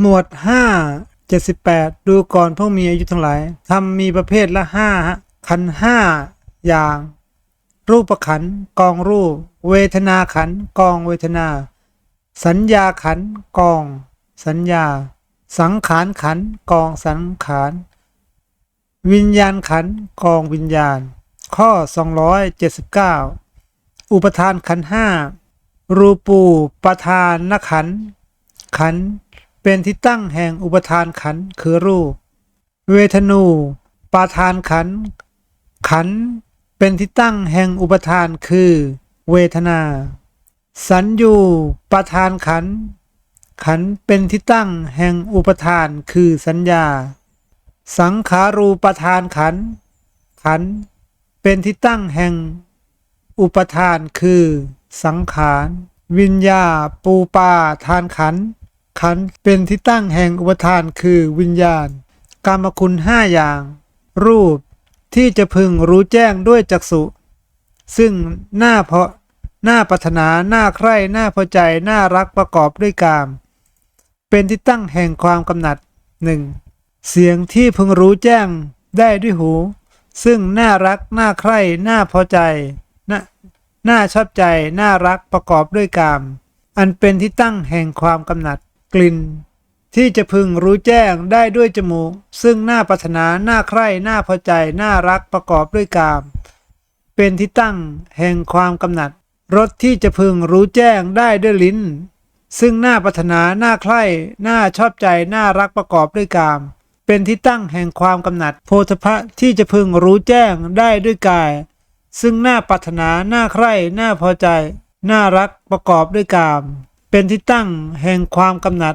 หมวดห้าเจ็ดสิบแปดดูก่อนพวกมีอายุทั้งหลายทำมีประเภทละห้าขันห้าอย่าง รูปขันกองรูป เวทนาขันกองเวทนา สัญญาขันกอง สัญญา สังขารขันกองสังขาร วิญญาณขันกองวิญญาณ ข้อ 279 อุปทานขันห้ารูปูปทานนขันขัน เป็นที่ตั้งแห่งอุปทานขันคือรูป เวทนู ปาทานขัน ขันเป็นที่ตั้งแห่งอุปทานคือ เวทนา สัญญูปาทานขัน ขันเป็นที่ตั้งแห่งอุปทานคือสัญญา สังขารูปทานขัน ขันเป็นที่ตั้งแห่งอุปทานคือ สังขาร วิญญาปูปาทานขันธ์ ขันธ์เป็นที่ตั้งแห่งอุปทานคือวิญญาณกรรมคุณห้าอย่าง รูปที่จะพึงรู้แจ้งด้วยจักษุ ซึ่งหน้าเพาะหน้าปรารถนาหน้าใคร่หน้าพอใจหน้ารักประกอบด้วยกาม เป็นที่ตั้งแห่งความกำหนัดหนึ่งเสียงที่พึงรู้แจ้งได้ด้วยหู ซึ่งน่ารักน่าใคร่น่าพอใจน่าน่าชอบใจน่ารักประกอบด้วยกาม อันเป็นที่ตั้งแห่งความกำหนัด กลิ่น ที่จะพึงรู้แจ้งได้ด้วยจมูก ซึ่งน่าปรารถนาน่าใคร่น่าพอใจน่ารักประกอบด้วยกาม เป็นที่ตั้งแห่งความกำหนัดรสที่จะพึงรู้แจ้งได้ด้วยลิ้น ซึ่งน่าปรารถนาน่าใคร่น่าชอบใจน่ารักประกอบด้วยกาม เป็นที่ตั้งแห่งความกำหนัดโพธพะที่จะพึงรู้แจ้งได้ด้วยกาย ซึ่งน่าปรารถนาน่าใคร่น่าพอใจ น่ารักประกอบด้วยกาม เป็นที่ตั้งแห่งความกำหนัด